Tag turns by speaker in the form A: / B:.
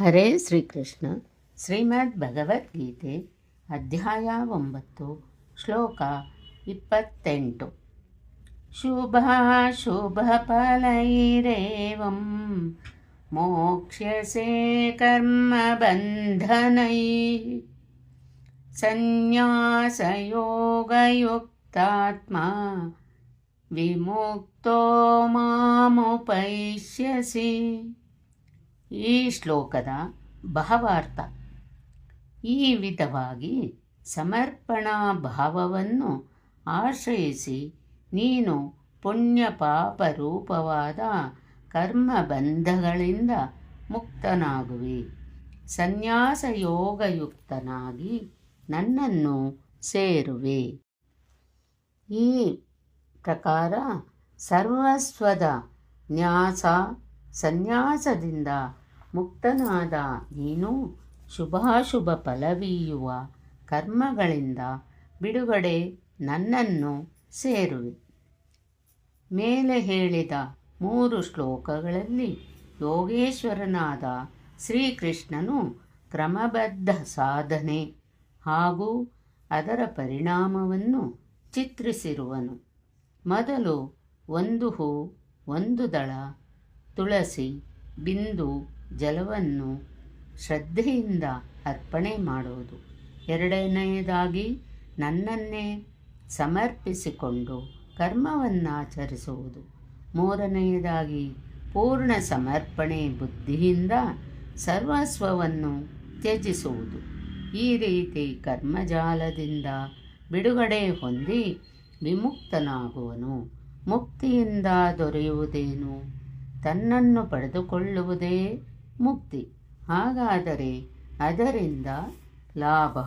A: ಹರೇ ಶ್ರೀಕೃಷ್ಣ. ಶ್ರೀಮದ್ ಭಗವದ್ಗೀತೆ ಅಧ್ಯಾಯ ಒಂಬತ್ತು ಶ್ಲೋಕ ಇಪ್ಪತ್ತೆಂಟು. ಶುಭಾಶುಭಫಲೈರೇವಂ ಮೋಕ್ಷ್ಯಸೆ ಕರ್ಮಬಂಧನೈ ಸನ್ಯಾಸಯೋಗಯುಕ್ತಾತ್ಮ. ವಿಮುಕ್ತೋ ಮಾಮುಪೈಷ್ಯಸಿ. ಈ ಶ್ಲೋಕದ ಭಾವಾರ್ಥ. ಈ ವಿಧವಾಗಿ ಸಮರ್ಪಣಾ ಭಾವವನ್ನು ಆಶ್ರಯಿಸಿ ನೀನು ಪುಣ್ಯ ಪಾಪ ರೂಪವಾದ ಕರ್ಮ ಬಂಧಗಳಿಂದ ಮುಕ್ತನಾಗುವೆ. ಸನ್ಯಾಸ ಯೋಗಯುಕ್ತನಾಗಿ ನನ್ನನ್ನು ಸೇರುವೆ. ಈ ಪ್ರಕಾರ ಸರ್ವಸ್ವದ ನ್ಯಾಸ ಸನ್ಯಾಸದಿಂದ ಮುಕ್ತನಾದ ನೀನು ಶುಭಾಶುಭ ಫಲವೀಯುವ ಕರ್ಮಗಳಿಂದ ಬಿಡುಗಡೆ ನನ್ನನ್ನು ಸೇರುವೆ. ಮೇಲೆ ಹೇಳಿದ ಮೂರು ಶ್ಲೋಕಗಳಲ್ಲಿ ಯೋಗೇಶ್ವರನಾದ ಶ್ರೀಕೃಷ್ಣನು ಕ್ರಮಬದ್ಧ ಸಾಧನೆ ಹಾಗೂ ಅದರ ಪರಿಣಾಮವನ್ನು ಚಿತ್ರಿಸಿರುವನು. ಮೊದಲು ಒಂದು ಹೂ, ಒಂದು ದಳ ತುಳಸಿ, ಬಿಂದು, ಜಲವನ್ನು ಶ್ರದ್ಧೆಯಿಂದ ಅರ್ಪಣೆ ಮಾಡುವುದು. ಎರಡನೆಯದಾಗಿ ನನ್ನನ್ನೇ ಸಮರ್ಪಿಸಿಕೊಂಡು ಕರ್ಮವನ್ನಾಚರಿಸುವುದು. ಮೂರನೆಯದಾಗಿ ಪೂರ್ಣ ಸಮರ್ಪಣೆ ಬುದ್ಧಿಯಿಂದ ಸರ್ವಸ್ವವನ್ನು ತ್ಯಜಿಸುವುದು. ಈ ರೀತಿ ಕರ್ಮಜಾಲದಿಂದ ಬಿಡುಗಡೆ ಹೊಂದಿ ವಿಮುಕ್ತನಾಗುವನು. ಮುಕ್ತಿಯಿಂದ ದೊರೆಯುವುದೇನು? ತನ್ನನ್ನು ಪಡೆದುಕೊಳ್ಳುವುದೇ ಮುಕ್ತಿ. ಹಾಗಾದರೆ ಅದರಿಂದ ಲಾಭ.